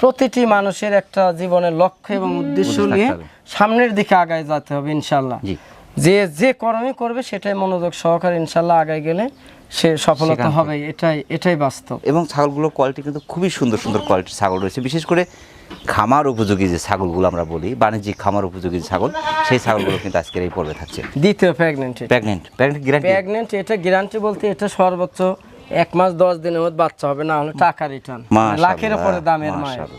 প্রতিটি মানুষের একটা জীবনের লক্ষ্য এবং উদ্দেশ্য নিয়ে সামনের দিকে আগায় যেতে হবে ইনশাল্লাহ জি। যে যে কর্মই করবে সেটাই মনোযোগ সহকারে ইনশাল্লাহ আগায় গেলে সে সফলতা হবে এটাই এটাই বাস্তব। এবং ছাগলগুলোর কোয়ালিটি কিন্তু খুবই সুন্দর সুন্দর কোয়ালিটির ছাগল রয়েছে। বিশেষ করে খামার উপযোগী যে ছাগলগুলো আমরা বলি বাণিজ্যিক খামার উপযোগী ছাগল সেই ছাগলগুলো কিন্তু আজকের এই পর্বে থাকছে। দ্বিতীয় pregnant pregnant pregnant guarantee pregnant এটা গ্যারান্টি বলতে এটা সর্বোচ্চ এক মাস দশ দিনের মধ্যে বাচ্চা হবে না হলে টাকা রিটার্ন লাখের উপরে দামের মায়ের।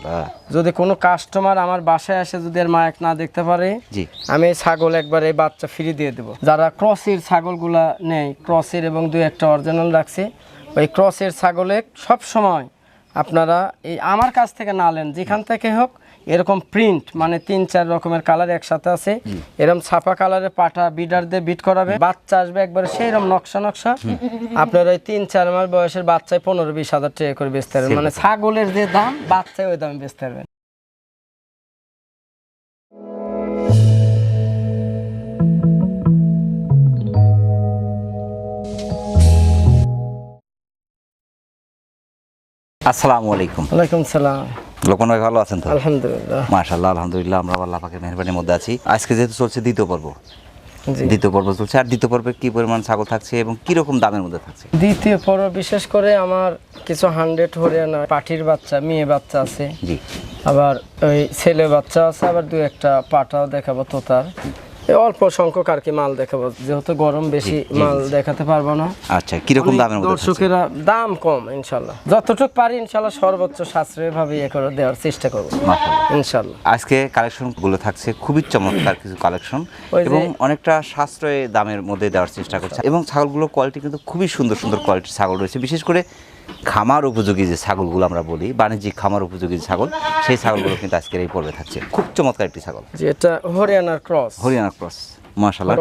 যদি কোনো কাস্টমার আমার বাসায় আসে যদি এর মায়ের না দেখতে পারে জি। আমি ছাগল একবার এই বাচ্চা ফ্রি দিয়ে দেবো। যারা ক্রসের ছাগলগুলা নেই ক্রসের এবং দুই একটা অরিজিনাল রাখছে ওই ক্রসের ছাগলে সব সময় আপনারা এই আমার কাছ থেকে না নেন যেখান থেকে হোক এরকম প্রিন্ট মানে তিন চার রকমের কালার একসাথে আছে। এরকম ছাপা কালারের পাটা বিডার দিয়ে বিট করাবে। বাচ্চা আসবে একবারে সেই রকম নকশা। নকশা আপনার ওই তিন চার মাস বয়সের বাচ্চায় পনেরো বিশ হাজার টাকা করে বেচতে পারবেন। মানে ছাগলের যে দাম বাচ্চায় ওই দামে বেচতে পারবেন। আসসালামু আলাইকুম। ওয়ালাইকুম সালাম। লোকন ভাই ভালো আছেন তো? আলহামদুলিল্লাহ। মাশাল্লাহ আলহামদুলিল্লাহ আমরা আল্লাহ পাকের মেহরবানির মধ্যে আছি। আজকে যেহেতু চলছে দ্বিতীয় পর্ব। দ্বিতীয় পর্ব চলছে। আর দ্বিতীয় পর্বে কি পরিমাণ ছাগল থাকছে এবং কি রকম দামের মধ্যে থাকছে? দ্বিতীয় পর্ব বিশেষ করে আমার কিছু হান্ড্রেড হরিয়ানা পাটির বাচ্চা মেয়ে বাচ্চা আছে। জি। আবার ওই ছেলে বাচ্চা আছে আবার দু একটা পাটাও দেখাবো তোতার। এই অল্প সংখ্যক আর কি মাল দেখাবো যেহেতু গরম বেশি মাল দেখাতে পারব না। আচ্ছা কি রকম দামের মধ্যে দর্শকেরা দাম কম ইনশাল্লাহ। যতটুকু পারি ইনশাল্লাহ সর্বোচ্চ সাশ্রয়ী ভাবে ইয়ে করে দেওয়ার চেষ্টা করব ইনশাল্লাহ। আজকে কালেকশনগুলো থাকছে খুবই চমৎকার কিছু কালেকশন এবং অনেকটা সাশ্রয় দামের মধ্যে দেওয়ার চেষ্টা করছে। এবং ছাগলগুলোর কোয়ালিটি কিন্তু খুবই সুন্দর সুন্দর কোয়ালিটির ছাগল রয়েছে। বিশেষ করে খামার উপযোগী যে ছাগলগুলো আমরা বলি বাণিজ্যিক খামার উপযোগী যে ছাগল সেই ছাগলগুলো কিন্তু আজকের এই পর্বে থাকছে। খুব চমৎকার একটি ছাগল। যেটা হরিয়ানার ক্রস। হরিয়ানা ক্রস।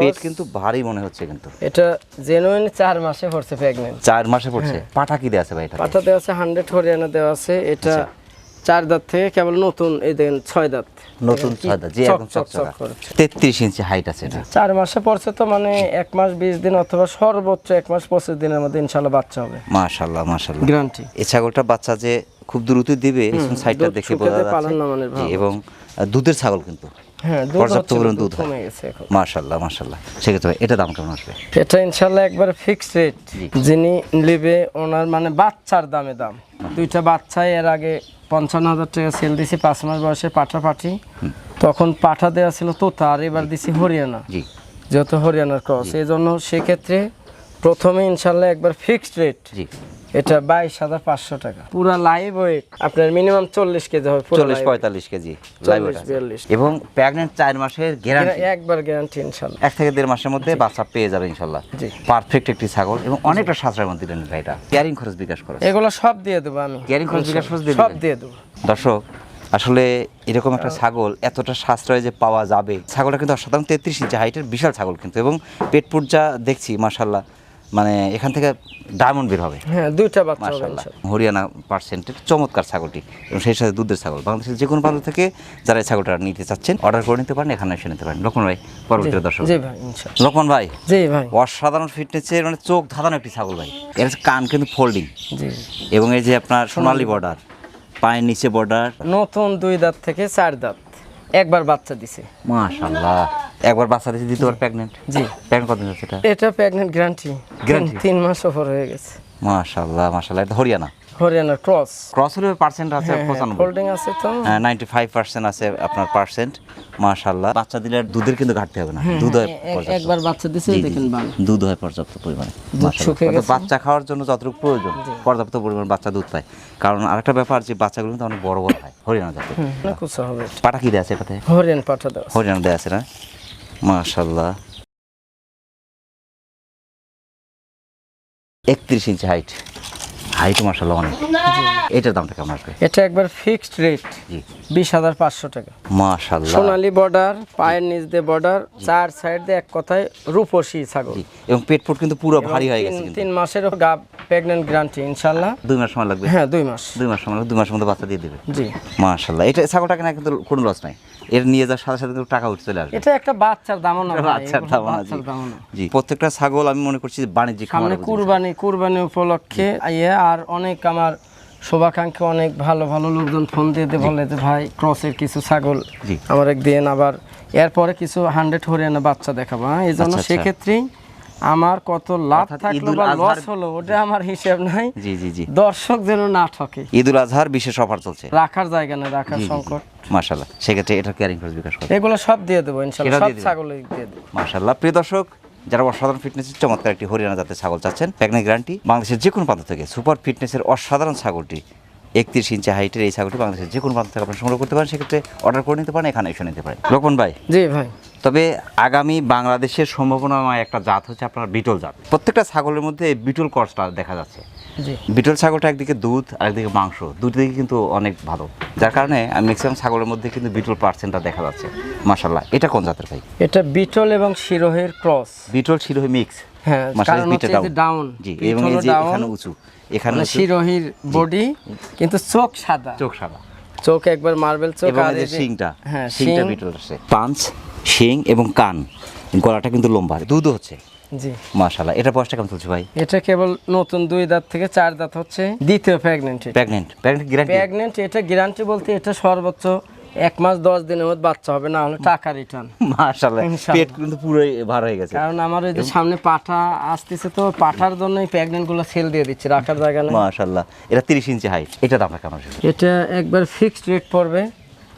পেট কিন্তু ভারী মনে হচ্ছে কিন্তু। এটা জেনুইন মাসে পড়ছে মাসে পড়ছে। পাঠা কি দেওয়া আছে ভাই এটা আছে হান্ড্রেড হরিয়ানা দেওয়া আছে। এটা চার দাঁত থেকে কেবল নতুন এই দেখেন ছয় দাঁত। নতুন কি ছয়দা যে একদম চক চক চকচকা। করছে। তেত্রিশ ইঞ্চি হাইট আছে এটা। চার মাসে পড়ছে তো মানে এক মাস বিশ দিন অথবা সর্বোচ্চ এক মাস পঁচিশ দিনের মধ্যে ইনশাল্লাহ বাচ্চা হবে। মাশাল্লাহ মাশাল্লাহ। গ্যারান্টি এই ছাগলটা বাচ্চা যে খুব দ্রুত দিবে সাইডটা দেখে বোঝা যাচ্ছে। পালন না মানের জি, এবং দুধের ছাগল কিন্তু। হ্যাঁ দুধ পর্যাপ্ত পরিমাণ হয়। মাশাল্লাহ মাশাল্লাহ। সেক্ষেত্রে এটা দাম কেমন আসবে? এটা ইনশাল্লাহ একবার ফিক্সড রেট যিনি নেবে ওনার মানে বাচ্চার দামে দাম। দুইটা বাচ্চাই এর আগে পঞ্চান্ন হাজার টাকা সেল দিছি পাঁচ মাস বয়সে পাঠা পাঠি তখন পাঠা দেওয়া ছিল তোতা আর এবার দিছি হরিয়ানা। জি। যেহেতু হরিয়ানার ক্রস এই জন্য সেক্ষেত্রে প্রথমে ইনশাল্লাহ একবার ফিক্সড রেট জি। এটা বাইশ হাজার পাঁচশো টাকা। পুরা লাইভ ওয়েট আপনার মিনিমাম চল্লিশ কেজি হবে চল্লিশ পঁয়তাল্লিশ কেজি। বিয়াল্লিশ। এবং প্রেগনেন্ট চার মাসের গ্যারান্টি একবার গ্যারান্টি ইনশাল্লাহ। এক থেকে দেড় মাসের মধ্যে বাচ্চা পেয়ে যাবে ইনশাল্লাহ। পারফেক্ট একটি ছাগল এবং অনেকটা সাশ্রয়ের মধ্যে দিলেন ভাই এটা। ক্যারিং খরচ বিকাশ করে এগুলো সব দিয়ে দেবো আমি। Carrying খরচ বিকাশ খরচ দিয়ে সব দিয়ে দেবো। দর্শক আসলে এরকম একটা ছাগল এতটা সাশ্রয় যে পাওয়া যাবে। ছাগলটা কিন্তু অসাধারণ তেত্রিশ ইঞ্চি হাইটের বিশাল ছাগল কিন্তু এবং পেটপুর যা দেখছি মাসাল্লাহ মানে এখান থেকে ডায়মন্ড বের হবে। হ্যাঁ দুইটা বাচ্চা ইনশাল্লাহ হরিয়ানা পার্সেন্টের চমৎকার ছাগলটি এবং সেই সাথে দুধের ছাগল। বাংলাদেশের যে কোনো প্রান্ত থেকে যারা এই ছাগলটা নিতে চাচ্ছেন অর্ডার করে নিতে পারেন এখানে এসে নিতে পারেন। লক্ষ্মণ ভাই পরবর্তী দর্শক। জি ভাই ইনশাল্লাহ লক্ষ্মণ ভাই জি ভাই। অসাধারণ ফিটনেসের মানে চোখ ধাঁধানো একটি ছাগল ভাই। এর কান কিন্তু ফোল্ডিং জি। এবং এই যে আপনার সোনালি বর্ডার পায়ের নিচে বর্ডার নতুন দুই দাঁত থেকে চার দাঁত। একবার বাচ্চা দিছে। মাশাল্লাহ একবার বাচ্চা দিয়েছে দ্বিতীয়বার প্রেগনেন্ট জি। প্রেগনেন্ট কতদিন হচ্ছে এটা? এটা প্রেগনেন্ট গ্যারান্টি Guarantee? তিন মাস ওপর হয়ে গেছে। মাশাল্লাহ মাশাল্লাহ এটা হরিয়ানা? হরিয়ানার ক্রস ক্রস হলে পার্সেন্ট আছে পঁচানব্বই। হোল্ডিং আছে তো। নাইনটি ফাইভ পার্সেন্ট আছে আপনার পার্সেন্ট মাশাল্লাহ বাচ্চা দিলে দুধের কিন্তু ঘাটতি হবে না দুধ হয়। একবার বাচ্চা দিছে দেখেন বান দুধ হয় পর্যাপ্ত পরিমাণে মাশাআল্লাহ। বাচ্চা খাওয়ার জন্য যতটুকু প্রয়োজন পর্যাপ্ত পরিমাণ বাচ্চা দুধ পায়। কারণ আরেকটা ব্যাপার যে বাচ্চাগুলো কিন্তু অনেক বড় বড় হয় হরিয়ানা জাতের। হবে পাটা কি দেওয়া আছে এটাতে হরিয়ান পাঠা দেওয়া হরিয়ানা দেওয়া আছে না? মাশাল্লাহ একত্রিশ ইঞ্চি হাইট হাইট মাশাল্লাহ অনেক। এটার দামটা কেমন আসবে? এটা একবার ফিক্সড রেট বিশ হাজার পাঁচশো টাকা। মাশাল্লাহ সোনালী বর্ডার পায়ের নিচ দিয়ে বর্ডার চার সাইড দিয়ে এক কথায় রূপসী ছাগল। এবং পেট ফুট কিন্তু পুরো ভারী হয়ে গেছে তিন- কিন্তু। তিন মাসের গাব প্রেগনেন্ট গ্যারান্টি ইনশাল্লাহ দুই মাস সময় লাগবে? হ্যাঁ দুই মাস। দুই মাস সময় লাগবে দুই মাসের মধ্যে বাচ্চা দিয়ে দেবে। জি। মাশাল্লাহ এটা ছাগলটা কেনা কিন্তু কোনো লস নাই। এর নিয়ে যাওয়ার সাথে সাথে টাকা উঠে চলে আসবে। এটা একটা বাচ্চার দামও না বাচ্চার দাম না জি। দামও না জি প্রত্যেকটা ছাগল আমি মনে করছি বাণিজ্যিক সামনে কুরবানি কুরবানি উপলক্ষে আর অনেক আমার শুভাকাঙ্ক্ষী অনেক ভালো ভালো লোকজন ফোন দিয়ে বলে যে ভাই ক্রসের কিছু ছাগল। আমার একদিন আবার এরপরে কিছু হান্ড্রেড হরিয়ানা বাচ্চা দেখাবো হ্যাঁ? এই জন্য আচ্ছা, আচ্ছা। সেক্ষেত্রেই আমার কত লাভ থাকল বা লস হলো ওটা আমার হিসেব নাই। জি জি জি। দর্শক যেন না ঠকে। ঈদুল আজহার বিশেষ অফার চলছে। রাখার জায়গা না রাখার সংকট। মাশাল্লাহ সেক্ষেত্রে এটা ক্যারিং খরচ বিকাশ করে এগুলো সব দিয়ে দেবো ইনশাল্লাহ সব ছাগল দিয়ে দেবো। মাশাল্লাহ প্রিয় দর্শক যারা অসাধারণ ফিটনেসের চমৎকার একটি হরিয়ানা জাতের ছাগল চাচ্ছেন প্যাগনি গ্রান্টি বাংলাদেশের যে কোনো প্রান্ত থেকে সুপার ফিটনেসের অসাধারণ ছাগলটি একত্রিশ ইঞ্চি হাইটের এই ছাগলটি বাংলাদেশের যে কোনো প্রান্ত থেকে আপনি সংগ্রহ করতে পারেন সেক্ষেত্রে অর্ডার করে নিতে পারেন এখানে এসে নিতে পারেন। লোকন ভাই? জি ভাই। তবে আগামী বাংলাদেশের সম্ভাবনাময় একটা জাত হচ্ছে আপনার বিটল জাত। প্রত্যেকটা ছাগলের মধ্যে বিটল কর্সটা দেখা যাচ্ছে। বিটল ছাগলটা একদিকে দুধ আর একদিকে মাংস। দুটো দিকে কিন্তু অনেক ভালো। যার কারণে ম্যাক্সিমাম ছাগলের মধ্যে কিন্তু বিটল পার্সেন্টটা দেখা যাচ্ছে। মাশাল্লাহ এটা কোন জাতের ভাই? এটা বিটল এবং শিরোহের ক্রস। বিটল শিরোহী মিক্স। হ্যাঁ কারণ হচ্ছে ডাউন। জি এবং এই যে এখানে উঁচু। এখানে মানে শিরোহির বডি কিন্তু চোখ সাদা। চোখ সাদা। চোখ একবার মার্বেল চোখ আর এই শিংটা। হ্যাঁ শিংটা বিটল আছে। পাঁচ শিং এবং কান। গলাটা কিন্তু লম্বা। দুধও হচ্ছে। জি। মাশাল্লাহ এটা বয়সটা কেমন চলছে ভাই? এটা কেবল নতুন দুই দাঁত থেকে চার দাঁত হচ্ছে দ্বিতীয় pregnant pregnant pregnant guarantee pregnant এটা গ্যারান্টি বলতে এটা সর্বোচ্চ এক মাস দশ দিনের মধ্যে বাচ্চা হবে না হলে টাকা রিটার্ন মাশাল্লাহ ইনশাআল্লাহ। পেট কিন্তু পুরোই ভার হয়ে গেছে। কারণ আমার ওই যে সামনে পাঠা আসতেছে তো পাঠার জন্য প্রেগনেন্টগুলো সেল দিয়ে দিচ্ছে রাখার জায়গা নেই। মাশাল্লাহ এটা তিরিশ ইঞ্চি হাইট এটা দাম কেমন? এটা একবার ফিক্সড রেট পড়বে।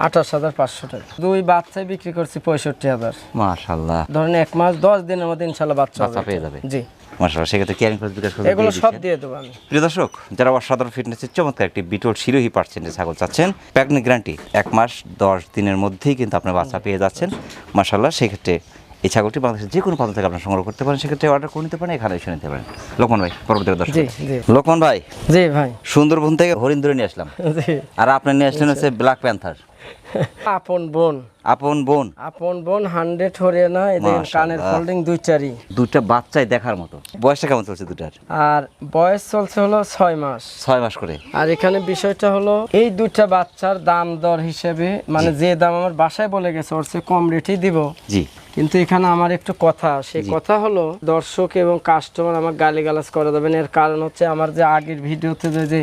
আঠাশ হাজার পাঁচশো টাকা। দুই বাচ্চায় বিক্রি করছি পঁয়ষট্টি হাজার। মাশাল্লাহ ধরেন এক মাস দশ দিনের মধ্যে ইনশাল্লাহ বাচ্চা বাচ্চা পেয়ে যাবে। জি। মাশাল্লাহ সেক্ষেত্রে কেয়ারিং খরচ বিকাশ করে এগুলো সব দিয়ে দেবো আমি। প্রিয় দর্শক যারা অসাধারণ ফিটনেসের চমৎকার একটি বিটল শিরোহী পার্সেন্টের ছাগল চাচ্ছেন প্যাকনি গ্যারান্টি এক মাস দশ দিনের মধ্যেই কিন্তু আপনার বাচ্চা পেয়ে যাচ্ছেন। মাশাল্লাহ সেক্ষেত্রে এই ছাগলটি বাংলাদেশের যে কোনো প্রান্ত থেকে আপনার সংগ্রহ করতে পারেন সেক্ষেত্রে অর্ডার করে নিতে পারেন এখানে এসে নিতে পারেন। লোকমান ভাই পরবর্তী দর্শক লোকমান ভাই জি ভাই। সুন্দরবন থেকে হরিণ ধরে নিয়ে আসলাম। আর আপনি নিয়ে আসলেন হচ্ছে ব্ল্যাক প্যান্থার আপন বোন। আপন বোন। আপন বোন হান্ড্রেড হরিয়ানা এদের কানের। ফোল্ডিং দুইটারই দুটা বাচ্চাই দেখার মতো। বয়সটা কেমন চলছে দুটার আর বয়স চলছে হলো ছয় মাস। ছয় মাস করে। আর এখানে বিষয়টা হলো এই দুইটা বাচ্চার দাম দর হিসেবে মানে যে দাম আমার বাসায় বলে গেছে ওর চেয়ে কম রেটেই দিব। জি। কিন্তু এখানে আমার একটু কথা সেই কথা হলো দর্শক এবং কাস্টমার আমার গালিগালাজ করে দেবেন। এর কারণ হচ্ছে আমার যে আগের ভিডিওতে যে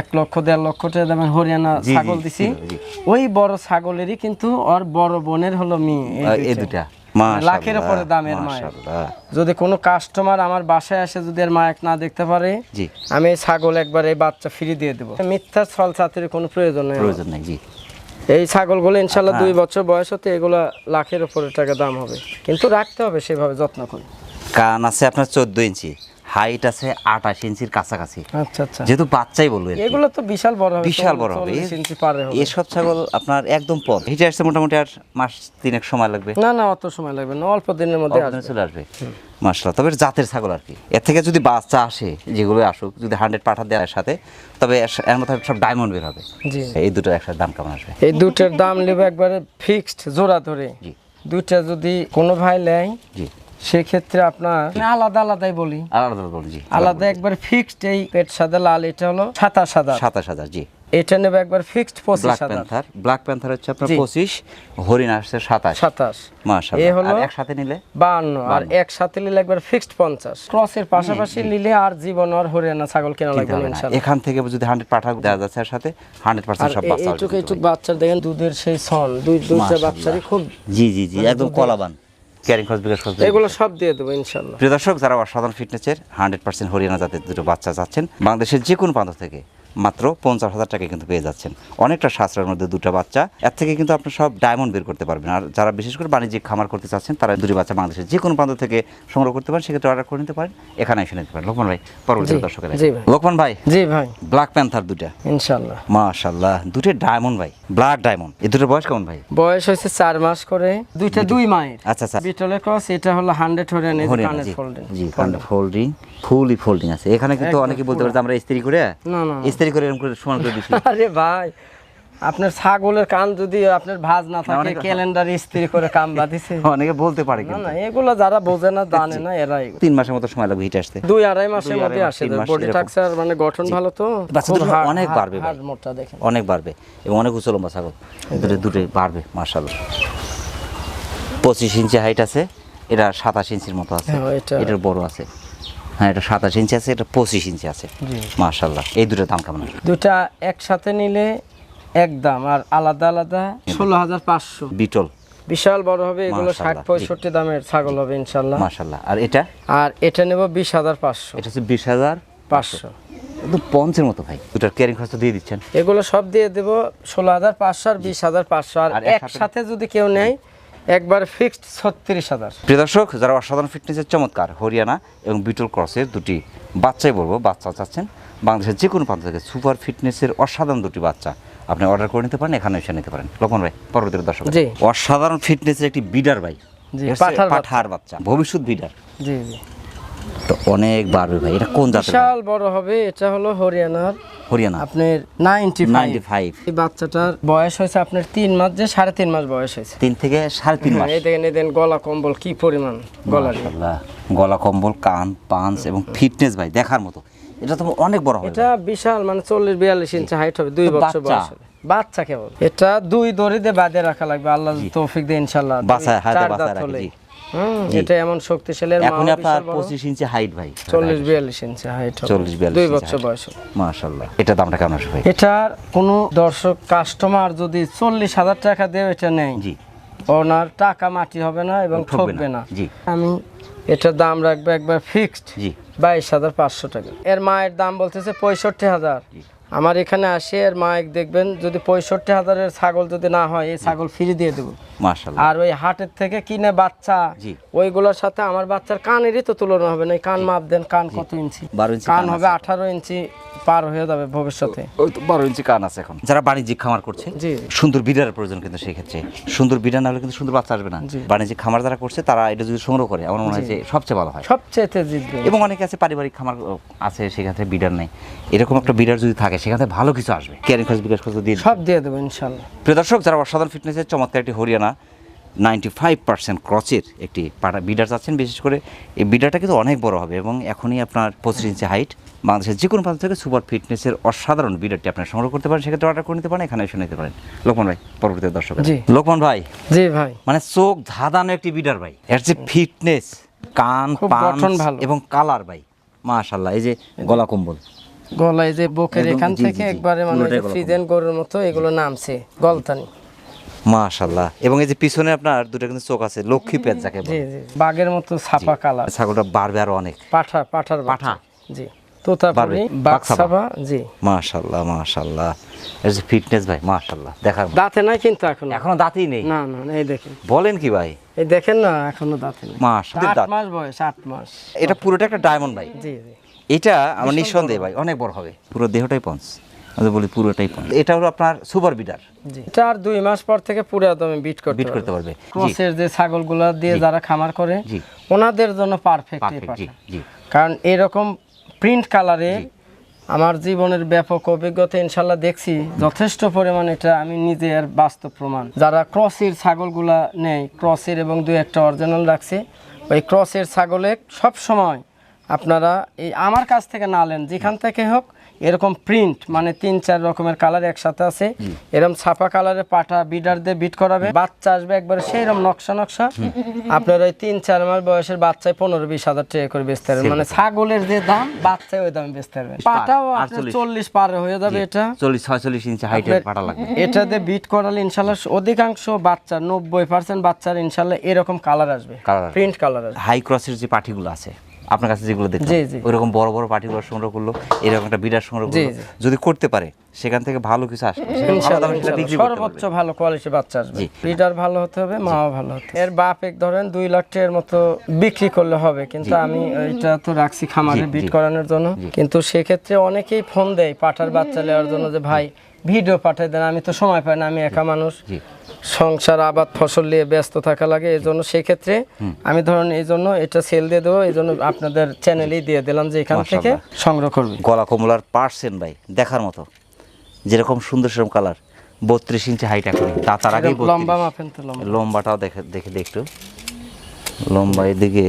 এক লক্ষ দেড় লক্ষ টাকা দামের হরিয়ানা ছাগল দিছি ওই বড় ছাগলেরই কিন্তু ওর বড় বোনের হলো মেয়ে এই। দুটা লাখের উপরে দামের মায়ের যদি কোনো কাস্টমার আমার বাসায় আসে যদি এর মায়ক না দেখতে পারে আমি ছাগল একবার এই বাচ্চা ফ্রি দিয়ে দেবো। মিথ্যা ছল ছাত্রের কোনো প্রয়োজন নেই প্রয়োজন নেই জি। এই ছাগলগুলো ইনশাল্লাহ হ্যাঁ। দুই বছর বয়স হতে এগুলো লাখের উপরে টাকা দাম হবে। কিন্তু রাখতে হবে সেভাবে যত্ন করে। কান আছে আপনার চোদ্দ ইঞ্চি হাইট আছে আঠাশ ইঞ্চির কাছাকাছি। আচ্ছা আচ্ছা। যেহেতু বাচ্চাই বলবে এগুলো তো বিশাল বড় হবে বিশাল বড় হবে। ইঞ্চি পারে হবে। এসব ছাগল আপনার একদম পথ। হিটে আসছে মোটামুটি আর মাস তিনেক সময় লাগবে। না না অত সময় লাগবে না অল্প দিনের মধ্যে চলে আসবে। মাসলা তবে জাতের ছাগল আর কি। এর থেকে যদি বাচ্চা আসে যেগুলো আসুক যদি হান্ড্রেড পাঠা দেওয়ার সাথে তবে এর- মধ্যে সব ডায়মন্ড বের হবে। এই দুটো একসাথে দাম কেমন আসবে? এই দুটোর দাম নেবে একবারে ফিক্সড জোড়া ধরে। জি। দুইটা যদি কোনো ভাই নেয় জি। সেক্ষেত্রে আপনার আলাদা আলাদাই বলি। আলাদা বলুন জি। আলাদা একবার ফিক্সড এই পেট সাদা লাল এটা হলো সাতাশ হাজার। সাতাশ হাজার জি। এটা নেবে একবার ফিক্সড পঁচিশ ব্ল্যাক প্যান্থার ব্ল্যাক প্যান্থার হচ্ছে আপনার জি। পঁচিশ হরিণ আসছে সাতাশ। সাতাশ। মাশাআল্লাহ। এ হলো- আর একসাথে নিলে? বাহান্ন আর একসাথে নিলে একবার ফিক্সড পঞ্চাশ। ক্রসের পাশাপাশি নিলে আর জীবন আর হরিয়ানা ছাগল কেনা লাগবে না না। এখান থেকে যদি হান্ড্রেড পাঠা দেওয়া যাচ্ছে এর সাথে হান্ড্রেড আর পার্সেন্ট সব এ- বাচ্চা এইটুকু আসবে এইটুক বাচ্চার দেখেন দুধের সেই সন দুই দুইটা মাশাআল্লাহ। বাচ্চারই খুব জি জি জি একদম কলাবান। ক্যারিং খরচ বিকাশ খরচ এগুলো সব দিয়ে দেবো ইনশাল্লাহ প্রিয় দর্শক যারা অসাধারণ ফিটনেসের হান্ড্রেড পার্সেন্ট হরিয়ানা জাতের দুটো বাচ্চা চাচ্ছেন বাংলাদেশের যে কোনো প্রান্ত থেকে মাত্র পঞ্চাশ হাজার টাকা কিন্তু পেয়ে যাচ্ছেন। অনেকটা সাশ্রয়ের মধ্যে দুটো বাচ্চা। এর থেকে কিন্তু আপনি সব ডায়মন্ড বের করতে পারবেন। আর যারা বিশেষ করে বাণিজ্যিক খামার করতে চাচ্ছেন তারা দুটি বাচ্চা বাংলাদেশের যে কোনো প্রান্ত থেকে সংগ্রহ করতে পারেন সেক্ষেত্রে অর্ডার করে নিতে পারেন। এখানে এসে নিতে পারেন। লোকমান ভাই পরবর্তী দর্শকের লোকমান ভাই জি ভাই। ব্ল্যাক প্যান্থার দুটা। ইনশাল্লাহ মাশাল্লাহ দুটো ডায়মন্ড ভাই ব্ল্যাক ডায়মন্ড এই দুটোর বয়স কেমন ভাই? বয়স হয়েছে চার মাস করে। দুইটা দুই মায়ের। আচ্ছা আচ্ছা। বিটলের ক্রস এটা হলো হান্ড্রেড হরিয়ানা ফোল্ডিং জি। ফোল্ডিং ফুলই ফোল্ডিং আছে। এখানে কিন্তু অনেকে বলতে পারে আমরা ইস্ত্রি করে না, না। ইস্ত্রি করে এরকম করে সমান করে দিচ্ছি আরে ভাই আপনার ছাগলের কান যদি আপনার ভাজ না থাকে ক্যালেন্ডার ইস্ত্রি করে কাম বাঁধিছে। অনেকে বলতে পারে কিন্তু। না এগুলো যারা বোঝে না জানে না এরাই। তিন মাসের মতো সময় লাগবে হিট আসতে। দুই আড়াই মাসের মধ্যে আসে বডি। স্ট্রাকচার মানে গঠন ভালো তো বাচ্চাদের অনেক বাড়বে মোটা দেখেন। অনেক বাড়বে এবং অনেক উঁচু লম্বা ছাগল। দুটো দুটোই বাড়বে মার্শাল্লাহ পঁচিশ ইঞ্চি হাইট আছে এটা সাতাশ ইঞ্চির মতো আছে। হ্যাঁ, এটা- এটার বড় আছে। হ্যাঁ এটা সাতাশ ইঞ্চি আছে এটা পঁচিশ ইঞ্চি আছে। জি। মাশাল্লাহ এই দুটো দাম কেমন দুটা একসাথে নিলে এক দাম আর আলাদা আলাদা ষোলো হাজার পাঁচশো। বিটল। বিশাল বড় হবে এগুলো ষাট পঁয়ষট্টি দামের ছাগল হবে ইনশাল্লাহ মাশাল্লাহ আর এটা? আর এটা নেব বিশ হাজার পাঁচশো। এটা হচ্ছে বিশ হাজার পাঁচশো। একদম পঞ্চের মতো ভাই। দুটার ক্যারিং খরচ দিয়ে দিচ্ছেন। এগুলো সব দিয়ে দেব ষোলো হাজার পাঁচশো আর বিশ হাজার পাঁচশো। আর একসাথে যদি কেউ নেয় একবার ফিক্সড ছত্রিশ হাজার। প্রিয় দর্শক যারা অসাধারণ ফিটনেসের চমৎকার হরিয়ানা এবং বিটল ক্রসের দুটি বাচ্চাই বলব বাচ্চা চাচ্ছেন বাংলাদেশের যে কোনো প্রান্ত থেকে সুপার ফিটনেসের অসাধারণ দুটি বাচ্চা আপনি অর্ডার করে নিতে পারেন এখানে এসে নিতে পারেন। লক্ষণ ভাই পরবর্তী দর্শক। অসাধারণ ফিটনেসের একটি বিডার ভাই। পাঠার বাচ্চা। ভবিষ্যৎ বিডার জি জি। তো অনেক বাড়বে ভাই এটা কোন জাতের বিশাল বড় হবে এটা হলো হরিয়ানার হরিয়ানা। আপনার নাইনটি নাইনটি ফাইভ এই বাচ্চাটার বয়স হয়েছে আপনার তিন মাস যে সাড়ে তিন মাস বয়স হয়েছে। তিন থেকে সাড়ে তিন মাস। এই দেখেন এই দেখেন গলা কম্বল কি পরিমাণ মাশাআল্লাহ। গলা কম্বল কান পাঞ্চ এবং ফিটনেস ভাই দেখার মতো। এটা তো অনেক বড় হবে এটা বিশাল মানে চল্লিশ বিয়াল্লিশ ইঞ্চি হাইট হবে দুই বছর বয়স হবে। বাচ্চা কেবল। এটা দুই দড়ি দিয়ে বাঁধে রাখা লাগবে আল্লাহ তৌফিক দিয়ে ইনশাল্লাহ বাসায়, হাতে রাখে। এটা এমন শক্তিশালী এখন আপনার বিশাল বড়। পঁচিশ ইঞ্চি হাইট ভাই। চল্লিশ বিয়াল্লিশ ইঞ্চি হাইট হবে। 40 42 দুই বছর বয়স হবে। এটা দামটা কেমন আসবে ভাই? এটার কোনো দর্শক কাস্টমার যদি চল্লিশ হাজার টাকা দিয়ে এটা নেয় জি। ওনার টাকা মাটি হবে না এবং ঠকবে না। জি। আমি এটার দাম রাখব একবার ফিক্সড জি। বাইশ হাজার পাঁচশো টাকা। এর মায়ের দাম বলতেছে পঁয়ষট্টি হাজার। আমার এখানে আসে এর মায়ের দেখবেন যদি পঁয়ষট্টি হাজারের ছাগল যদি না হয় এই ছাগল ফ্রি দিয়ে দেবো। আর ওই হাটের থেকে কিনে বাচ্চা ওইগুলোর সাথে আমার বাচ্চার কানেরই তো তুলনা হবে না। কান মাপ দেন কান কত ইঞ্চি? কান হবে আঠারো ইঞ্চি। পার হয়ে যাবে ভবিষ্যতে। ওই তো বারো ইঞ্চি কান আছে এখন। যারা বাণিজ্যিক খামার করছে। সুন্দর বিডারের প্রয়োজন কিন্তু সেই ক্ষেত্রে। সুন্দর বিডার না হলে কিন্তু সুন্দর বাচ্চা আসবে না। জি। বাণিজ্যিক খামার যারা করছে তারা এটা যদি সংগ্রহ করে আমার মনে হয় যে সবচেয়ে ভালো হয়। সবচেয়ে জিতবে। এবং অনেকে আছে পারিবারিক খামার আছে সেখানে বিডার নেই। এরকম একটা বিডার যদি থাকে সেখানে ভালো কিছু আসবে। ক্যারিং খরচ বিকাশ খরচ দিয়ে সব দিয়ে দেবো ইনশাল্লাহ। প্রিয় দর্শক যারা অসাধারণ ফিটনেসের চমৎকার একটি হরিয়ানা নাইনটি ফাইভ পার্সেন্ট ক্রচের একটি পাটা বিডার চাচ্ছেন বিশেষ করে এই বিডারটা কিন্তু অনেক বড় হবে এবং এখনই আপনার পঁচিশ ইঞ্চি হাইট বাংলাদেশের যে কোনো প্রান্ত থেকে সুপার ফিটনেসের অসাধারণ বিডারটি আপনি সংগ্রহ করতে পারেন সেক্ষেত্রে অর্ডার করে নিতে পারেন এখানে এসে নিতে পারেন। লোকমান ভাই পরবর্তী দর্শক লোকমান ভাই। জি ভাই। মানে চোখ ধাঁধানো একটি বিডার ভাই। এর যে ফিটনেস কান গঠন ভালো। এবং কালার ভাই মাশাল্লাহ এই যে গলা কম্বল। গলায় যে বুকের এখান থেকে একবারে মানে গরুর মতো এগুলো নামছে গলতানি। মাশাল্লাহ এবং এই যে পিছনে আপনার দুটো কিন্তু চোখ আছে লক্ষ্মী পেট যাকে বাঘের মতো ছাপা কালার। ছাগলটা বাড়বে আরও অনেক। পাঠা পাঠার পাঠা? পাঠা জি। তোতাপুরি বাড়বে। বাক্সাবা? জি। মাশাল্লাহ মাশাল্লাহ। এর যে ফিটনেস ভাই মাশাল্লাহ। দেখার দাঁতে নাই কিন্তু এখন। এখনও দাঁতই নেই? না না এই দেখেন। বলেন কি ভাই? এই দেখেন না এখনও দাঁতে নেই। মাশাল্লাহ আট মাস বয়স আট মাস। এটা পুরোটা একটা ডায়মন্ড ভাই। জি জি। এটা আমার নিঃসন্দেহে ভাই অনেক বড় হবে। পুরো দেহটাই পঞ্চ। আমি বলি পুরোটাই পঞ্চ। এটা হলো আপনার সুপার বিডার জি। এটা আর দুই মাস পর থেকে পুরো একদম বিট করতে বিট করতে পারবে। ক্রসের যে ছাগলগুলা দিয়ে যারা খামার করে জি। ওনাদের জন্য পারফেক্ট এই কারণ এরকম প্রিন্ট কালারে আমার জীবনের ব্যাপক অভিজ্ঞতা ইনশাল্লাহ দেখছি। যথেষ্ট পরিমাণ এটা আমি নিজে এর বাস্তব প্রমাণ। যারা ক্রসের ছাগলগুলা নেয় ক্রসের এবং দু একটা অরিজিনাল রাখছে ওই ক্রসের ছাগলে সব সময় আপনারা এই আমার কাছ থেকে না নেন যেখান থেকে হোক এরকম প্রিন্ট মানে তিন চার রকমের কালার একসাথে আছে। এরকম ছাপা কালারের পাটা বিডার দিয়ে বিট করাবে। বাচ্চা আসবে একবারে সেই রকম নকশা। নকশা আপনার ওই তিন চার মাস বয়সের বাচ্চায় পনেরো বিশ হাজার টাকা করে বেচতে পারবেন। মানে ছাগলের যে দাম বাচ্চায় ওই দামে বেচতে পারবেন। পাটাও আপনার চল্লিশ পার হয়ে যাবে এটা। চল্লিশ ছয়চল্লিশ ইঞ্চি হাইটের পাটা লাগবে। এটাতে বিট করালে ইনশাল্লাহ অধিকাংশ বাচ্চা নব্বই পার্সেন্ট বাচ্চার ইনশাল্লাহ এরকম কালার আসবে। আসবে। প্রিন্ট কালার আসবে। হাই ক্রসের যে পাটিগুলো আছে আপনার কাছে যেগুলো দেখলাম। ওইরকম বড় বড় পাটিগুলো সংগ্রহ করল এরকম একটা বিরাট সংগ্রহ করল। যদি করতে পারে সেখান থেকে ভালো কিছু আসবে। সর্বোচ্চ ভালো কোয়ালিটি বাচ্চা আসবে। জি। লিডার ভালো হতে হবে মাও ভালো হতে। এর বাপ এক ধরেন দুই লাখ টাকার মতো বিক্রি করলে হবে কিন্তু আমি এটা তো রাখছি খামারে বিট করানোর জন্য। কিন্তু সেক্ষেত্রে অনেকেই ফোন দেয় পাঠার বাচ্চা নেওয়ার জন্য যে ভাই ভিডিও পাঠিয়ে দেন আমি তো সময় পাই না আমি একা মানুষ। সংসার আবাদ ফসল নিয়ে ব্যস্ত থাকা লাগে এই জন্য সেই ক্ষেত্রে আমি ধরুন এই জন্য এটা সেল দিয়ে দেবো এই জন্য আপনাদের চ্যানেলেই দিয়ে দিলাম যে এখান থেকে। সংগ্রহ করবে। গলা কমলার পার্সেন্ট ভাই দেখার মতো। যেরকম সুন্দর সেরকম কালার বত্রিশ ইঞ্চি হাইট এখন তা তার আগে লম্বা 32 মাপেন তো লম্বা। লম্বাটাও দেখে দেখে একটু। লম্বা এদিকে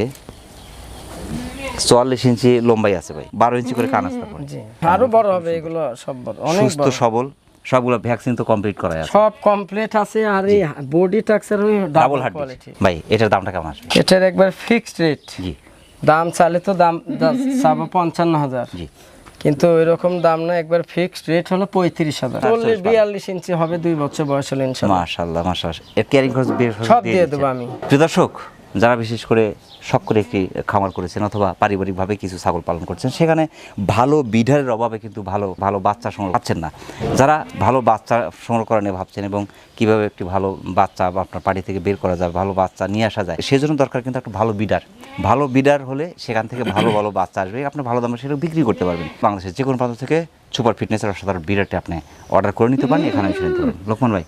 চুয়াল্লিশ ইঞ্চি লম্বাই আছে ভাই। বারো ইঞ্চি করে কান আসতে পারে আরও বড় হবে এগুলো সব বড়। অনেক সুস্থ সবল। সবগুলো ভ্যাকসিন তো কমপ্লিট করা আছে। সব কমপ্লিট আছে আর এই বডি টাক্সের ডাবল ডাবল হার্ড ভাই এটার দামটা কেমন আসবে? এটার একবার ফিক্সড রেট জি। দাম চালে তো দাম চাবো পঞ্চান্ন হাজার। জি। কিন্তু এরকম দাম না একবার ফিক্সড রেট হলো পঁয়ত্রিশ হাজার। চল্লিশ বিয়াল্লিশ ইঞ্চি হবে দুই বছর বয়স হলে ইনশাল্লাহ। মাশাল্লাহ মাশাল্লাহ। এর ক্যারিং খরচ সব দিয়ে দেবো আমি। প্রিয় দর্শক যারা বিশেষ করে শখ করে একটি খামার করেছেন অথবা পারিবারিকভাবে কিছু ছাগল পালন করছেন, সেখানে ভালো বিডারের অভাবে কিন্তু ভালো ভালো বাচ্চা সংগ্রহ পাচ্ছেন না। যারা ভালো বাচ্চা সংগ্রহ করা নিয়ে ভাবছেন এবং কীভাবে একটি ভালো বাচ্চা বা আপনার বাড়ি থেকে বের করা যায় ভালো বাচ্চা নিয়ে আসা যায় সেজন্য দরকার কিন্তু একটা ভালো বিডার। ভালো বিডার হলে সেখান থেকে ভালো ভালো বাচ্চা আসবে আপনি ভালো দামে সেটা বিক্রি করতে পারবেন। বাংলাদেশের যে কোনো প্রান্ত থেকে সুপার ফিটনেসের অসাধারণ বিডারটি আপনি অর্ডার করে নিতে পারেন এখানে এসে নিতে পারেন। লোকমান ভাই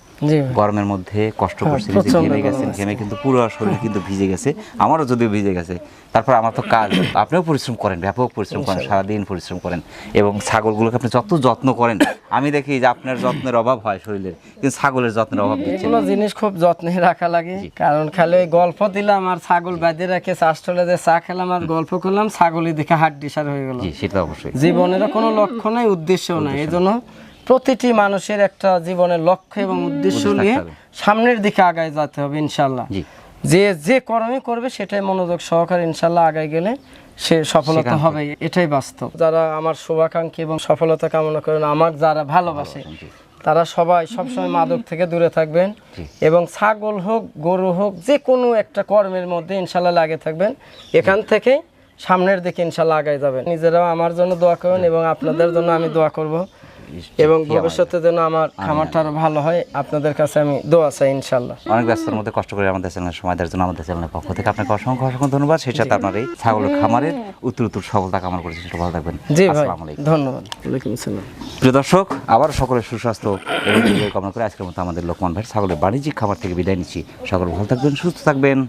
গরমের মধ্যে কষ্ট হ্যাঁ, প্রচণ্ড ঘেমে গেছেন ঘেমে কিন্তু পুরো শরীর কিন্তু ভিজে গেছে আমারও যদিও ভিজে গেছে তারপর আমার তো কাজ আপনিও পরিশ্রম করেন ব্যাপক পরিশ্রম করেন সারাদিন পরিশ্রম করেন এবং ছাগলগুলোকে আপনি যত যত্ন করেন আমি দেখি যে আপনার যত্নের অভাব হয় শরীরের কিন্তু ছাগলের যত্নের অভাব দিচ্ছে। এগুলো জিনিস খুব যত্নে রাখা লাগে। কারণ খালি ওই গল্প দিলাম আর ছাগল বাঁধে রেখে চাষটলে যে চা খেলাম আর গল্প করলাম ছাগলই দেখে হাট ডিসার হয়ে গেল। জি সেটা অবশ্যই। জীবনেরও কোনো লক্ষ্য নাই উদ্দেশ্যও নাই। এই জন্য প্রতিটি মানুষের একটা জীবনের লক্ষ্য এবং উদ্দেশ্য উদ্দেশ্য নিয়ে সামনের দিকে আগায় যেতে হবে ইনশাল্লাহ যে যে কর্মই করবে সেটাই মনোযোগ সহকারে ইনশাল্লাহ আগায় গেলে সে সফলতা হবে। এটাই বাস্তব। যারা আমার শুভাকাঙ্ক্ষী এবং সফলতা কামনা করেন আমার যারা ভালোবাসে। তারা সবাই সবসময় মাদক থেকে দূরে থাকবেন এবং ছাগল হোক গরু হোক যে কোনো একটা কর্মের মধ্যে ইনশাল্লাহ লাগে থাকবেন। এখান থেকেই সামনের দিকে ইনশাল্লাহ আগায় যাবেন। নিজেরাও আমার জন্য দোয়া করুন এবং আপনাদের জন্য আমি দোয়া করব। এবং ভবিষ্যতে যেন আমার খামারটা আরও ভালো হয় আপনাদের কাছে আমি দোয়া চাই ইনশাল্লাহ। অনেক ব্যস্ততার মধ্যে কষ্ট করে আমাদের চ্যানেলের সময় দেওয়ার জন্য আমাদের চ্যানেলের পক্ষ থেকে আপনাকে অসংখ্য অসংখ্য ধন্যবাদ। সেই সাথে আপনার এই ছাগলের খামারের উত্তর উত্তর সফলতা কামনা করেছেন সেটা ভালো থাকবেন। জি ভাই ধন্যবাদ। ওয়ালাইকুম আসসালাম। প্রিয় দর্শক আবার সকলের সুস্বাস্থ্য এবং দীর্ঘায়ু কামনা করে আজকের মতো আমাদের লোকমান ভাই ছাগলের বাণিজ্যিক খাবার থেকে বিদায় নিচ্ছি। সকল ভালো থাকবেন সুস্থ থাকবেন।